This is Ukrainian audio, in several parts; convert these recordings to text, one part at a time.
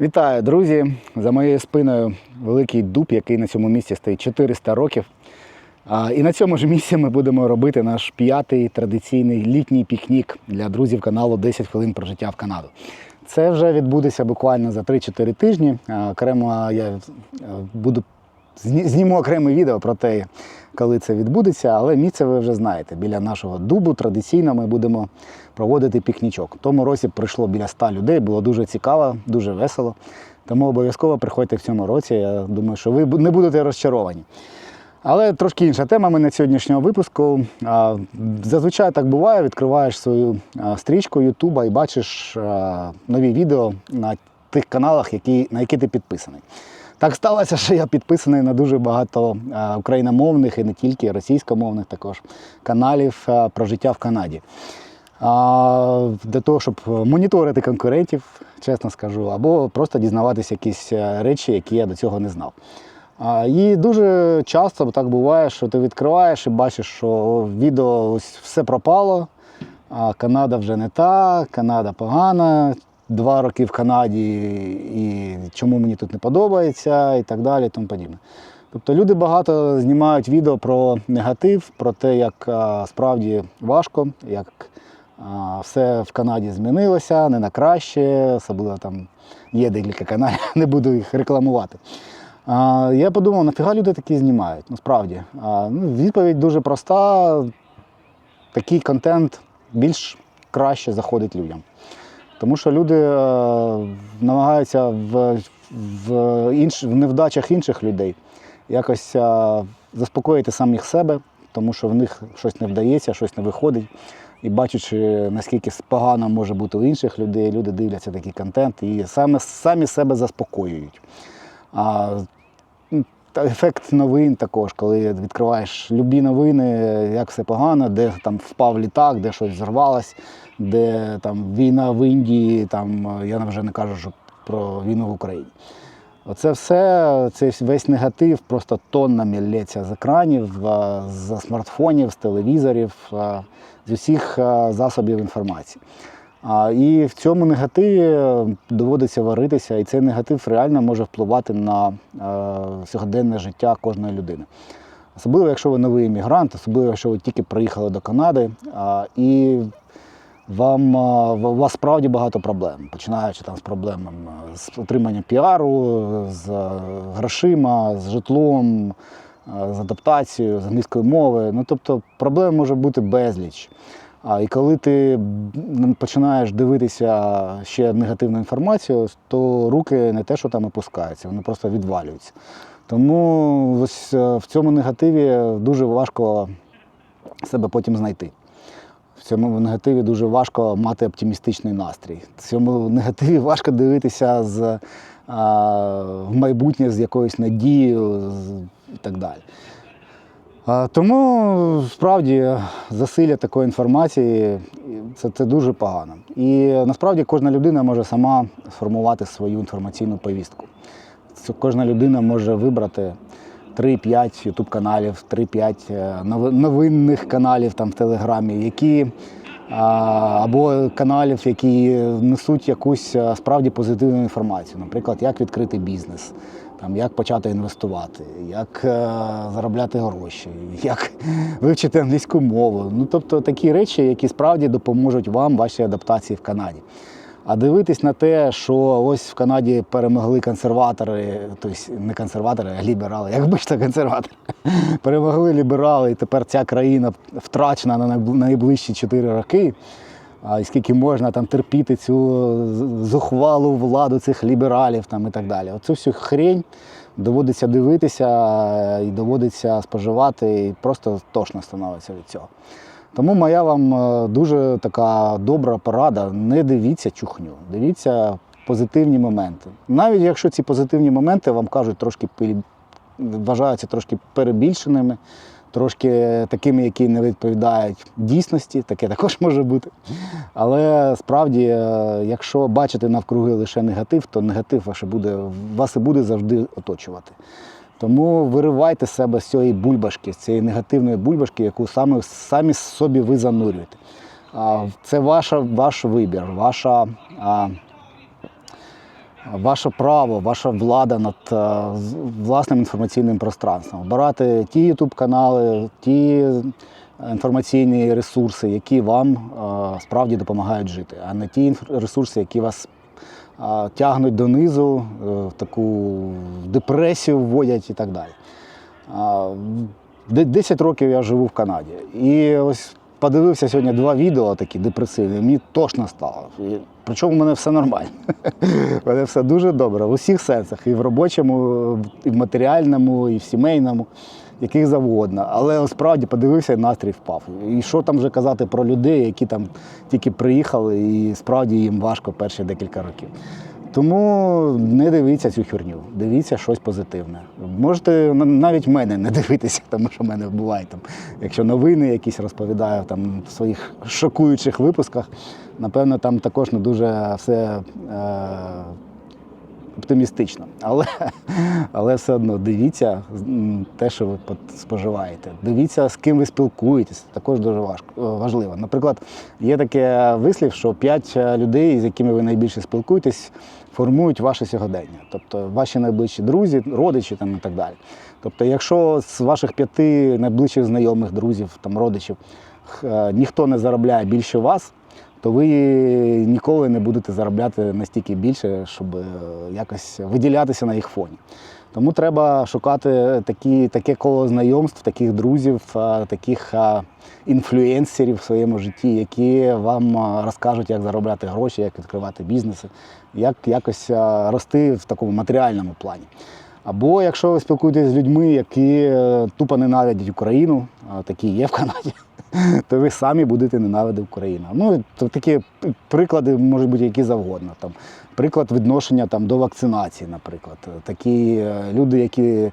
Вітаю, друзі! За моєю спиною великий дуб, який на цьому місці стоїть 400 років. І на цьому ж місці ми будемо робити наш п'ятий традиційний літній пікнік для друзів каналу 10 хвилин про життя в Канаду. Це вже відбудеться буквально за 3-4 тижні. Окремо я буду зніму окреме відео про те, коли це відбудеться, але місце ви вже знаєте. Біля нашого дубу традиційно ми будемо проводити пікнічок. Тому році прийшло біля 100 людей, було дуже цікаво, дуже весело. Тому обов'язково приходьте в цьому році. Я думаю, що ви не будете розчаровані. Але трошки інша тема мене сьогоднішнього випуску. Зазвичай так буває, відкриваєш свою стрічку Ютуба і бачиш нові відео на тих каналах, які, на які ти підписаний. Так сталося, що я підписаний на дуже багато україномовних і не тільки російськомовних також каналів про життя в Канаді. Для того, щоб моніторити конкурентів, чесно скажу, або просто дізнаватися якісь е, речі, які я до цього не знав. І дуже часто так буває, що ти відкриваєш і бачиш, що відео ось все пропало, Канада вже не та, Канада погана, два роки в Канаді, і чому мені тут не подобається, і так далі. і Тому подібне. Тобто люди багато знімають відео про негатив, про те, як а, справді важко, як а, все в Канаді змінилося, не на краще, особливо там є декілька каналів, не буду їх рекламувати. А, я подумав, нафіга люди такі знімають, ну справді. А, ну, відповідь дуже проста. Такий контент більш краще заходить людям. Тому що люди е, намагаються в, в, інш, в невдачах інших людей якось е, заспокоїти самих себе, тому що в них щось не вдається, щось не виходить. І бачачи, наскільки погано може бути у інших людей, люди дивляться такий контент і саме, самі себе заспокоюють. А, ефект новин також, коли відкриваєш любі новини, як все погано, де там впав літак, де щось зірвалось, де там війна в Індії, там я вже не кажу що про війну в Україні. Оце все, цей весь негатив просто тоннами лється з екранів, з смартфонів, з телевізорів, з усіх засобів інформації. І в цьому негативі доводиться варитися, і цей негатив реально може впливати на е, сьогоденне життя кожної людини. Особливо, якщо ви новий іммігрант, особливо, якщо ви тільки приїхали до Канади, і вам, у вас справді багато проблем, починаючи там з проблемами з отриманням піару, з е, грошима, з житлом, е, з адаптацією, з англійської мови. Ну, тобто проблем може бути безліч. А і коли ти починаєш дивитися ще негативну інформацію, то руки не те, що там опускаються, вони просто відвалюються. Тому ось е, в цьому негативі дуже важко себе потім знайти. В цьому негативі дуже важко мати оптимістичний настрій. В цьому негативі важко дивитися з, а, в майбутнє з якоюсь надією і так далі. Тому справді засилля такої інформації це, це дуже погано. І насправді кожна людина може сама сформувати свою інформаційну повістку. Це Кожна людина може вибрати 3-5 ютуб каналів, 3-5 е, новинних каналів там в Телеграмі, які або каналів, які несуть якусь справді позитивну інформацію. Наприклад, як відкрити бізнес, там, як почати інвестувати, як е, заробляти гроші, як вивчити англійську мову. Ну, тобто такі речі, які справді допоможуть вам вашій адаптації в Канаді. А дивитись на те, що ось в Канаді перемогли консерватори, тобто не консерватори, а ліберали, як бачите, консерватори. Перемогли ліберали, і тепер ця країна втрачена на найближчі 4 роки. І скільки можна там терпіти цю зухвалу владу цих лібералів там, і так далі. Оцю всю хрень доводиться дивитися е, і доводиться споживати, і просто тошно становиться від цього. Тому моя вам е, дуже така добра порада. Не дивіться чухню, дивіться позитивні моменти. Навіть якщо ці позитивні моменти вам кажуть трошки вважаються трошки перебільшеними, трошки такими, які не відповідають дійсності, таке також може бути. Але справді, е, якщо бачите навкруги лише негатив, то негатив ваш буде, вас і буде завжди оточувати. Тому виривайте себе з цієї бульбашки, з цієї негативної бульбашки, яку саме, самі собі ви занурюєте. Це ваша, ваш вибір, ваша, ваше право, ваша влада над е, власним інформаційним пространством. Обирати ті ютуб канали, ті інформаційні ресурси, які вам е, справді допомагають жити, а не ті ресурси, які вас е, тягнуть донизу, в таку депресію вводять і так далі. А, де- 10 років я живу в Канаді. І ось подивився сьогодні два відео такі депресивні, мені тошно стало. І, причому в мене все нормально. У мене все дуже добре в усіх сенсах, і в робочому, і в матеріальному, і в сімейному, яких завгодно. Але справді подивився і настрій впав. І що там вже казати про людей, які там тільки приїхали, і справді їм важко перші декілька років. Тому не дивіться цю херню, дивіться щось позитивне. Можете навіть мене не дивитися, тому що в мене буває там, якщо новини якісь розповідаю там в своїх шокуючих випусках, напевно, там також не дуже все е, оптимістично. Але, але все одно дивіться те, що ви споживаєте. Дивіться, з ким ви спілкуєтесь, також дуже е, важливо. Наприклад, є таке вислів, що п'ять е, людей, з якими ви найбільше спілкуєтесь, формують ваше сьогодення. Тобто ваші найближчі друзі, родичі там, і так далі. Тобто, якщо з ваших п'яти найближчих знайомих, друзів, там, родичів е, ніхто не заробляє більше вас, то ви ніколи не будете заробляти настільки більше, щоб е, якось виділятися на їх фоні. Тому треба шукати такі, таке коло знайомств, таких друзів, таких інфлюенсерів в своєму житті, які вам розкажуть, як заробляти гроші, як відкривати бізнеси, як якось рости в такому матеріальному плані. Або якщо ви спілкуєтесь з людьми, які е, тупо ненавидять Україну, такі є в Канаді, то ви самі будете ненавидити Україну. Ну, то такі приклади можуть бути які завгодно. Там, приклад відношення там, до вакцинації, наприклад. Такі е, люди, які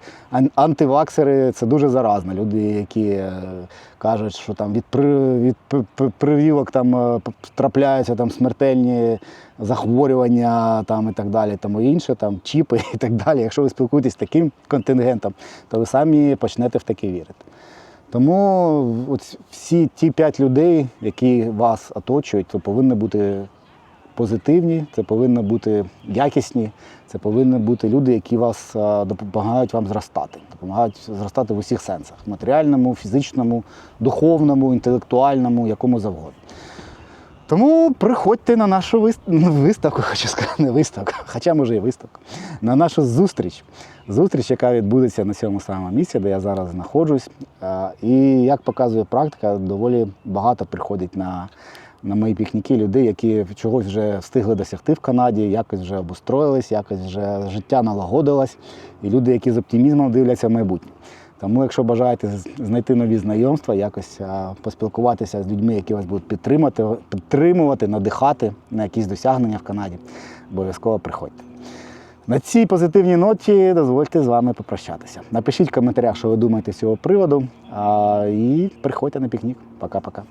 антиваксери, це дуже заразно. Люди, які е, кажуть, що там від, від прививок там е, трапляються там смертельні захворювання там, і так далі, тому інше, там, чіпи і так далі. Якщо ви спілкуєтесь з таким контингентом, то ви самі почнете в таке вірити. Тому от всі ті п'ять людей, які вас оточують, то повинні бути позитивні, це повинні бути якісні, це повинні бути люди, які вас допомагають вам зростати, допомагають зростати в усіх сенсах матеріальному, фізичному, духовному, інтелектуальному, якому завгодно. Тому приходьте на нашу вис- виставку, хочу сказати, не виставку, хоча може і виставку, на нашу зустріч. Зустріч, яка відбудеться на цьому самому місці, де я зараз знаходжусь. І як показує практика, доволі багато приходить на, на мої пікніки людей, які чогось вже встигли досягти в Канаді, якось вже обустроїлись, якось вже життя налагодилось, і люди, які з оптимізмом дивляться в майбутнє. Тому, якщо бажаєте знайти нові знайомства, якось поспілкуватися з людьми, які вас будуть підтримати, підтримувати, надихати на якісь досягнення в Канаді, обов'язково приходьте. На цій позитивній ноті дозвольте з вами попрощатися. Напишіть в коментарях, що ви думаєте з цього приводу. І приходьте на пікнік. Пока-пока.